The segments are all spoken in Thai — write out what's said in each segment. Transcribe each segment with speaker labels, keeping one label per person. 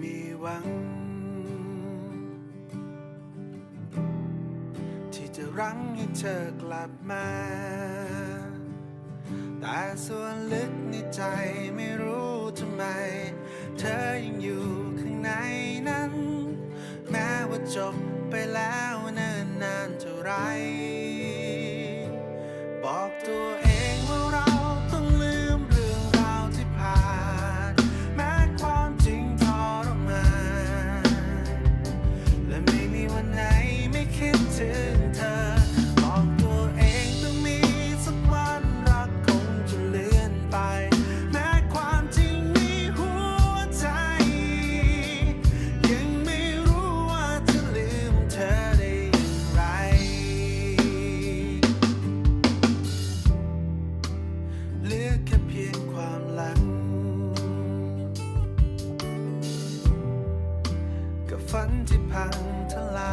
Speaker 1: มีหวัง ที่จะรั้งให้เธอกลับมา แต่ส่วนลึกในใจไม่รู้ทำไม เธอยังอยู่ข้างในนั้น แม้ว่าจบไปแล้วเนิ่นนานเท่าไร บอกตัวเอง บอกตัวเองต้องมีสักวันรักคงจะเลือนไป แม้ความจริงในหัวใจ ยังไม่รู้ว่าจะลืมเธอได้อย่างไร เหลือแค่เพียงความหลัง กับฝันที่พังทลาย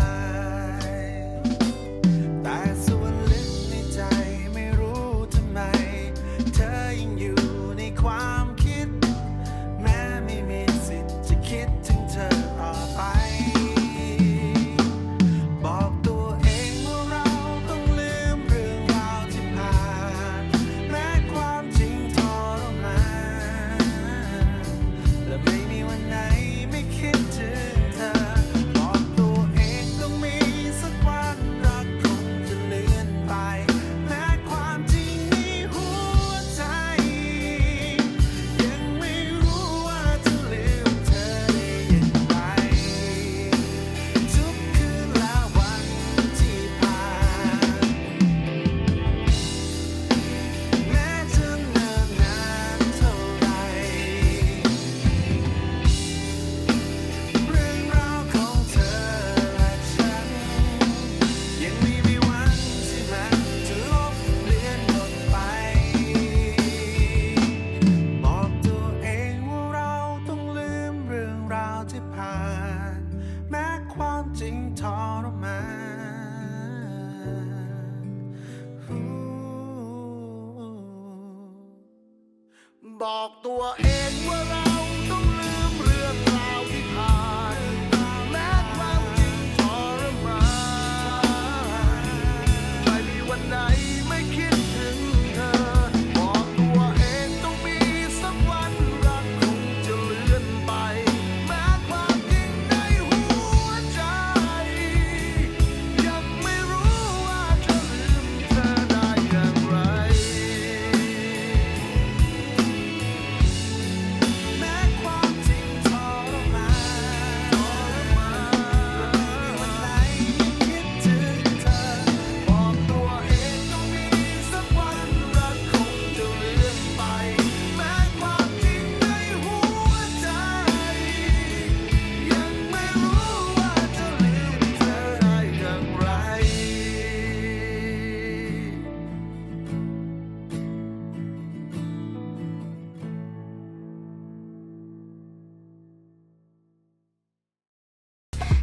Speaker 1: จริงทรมานบอกตัวเองว่า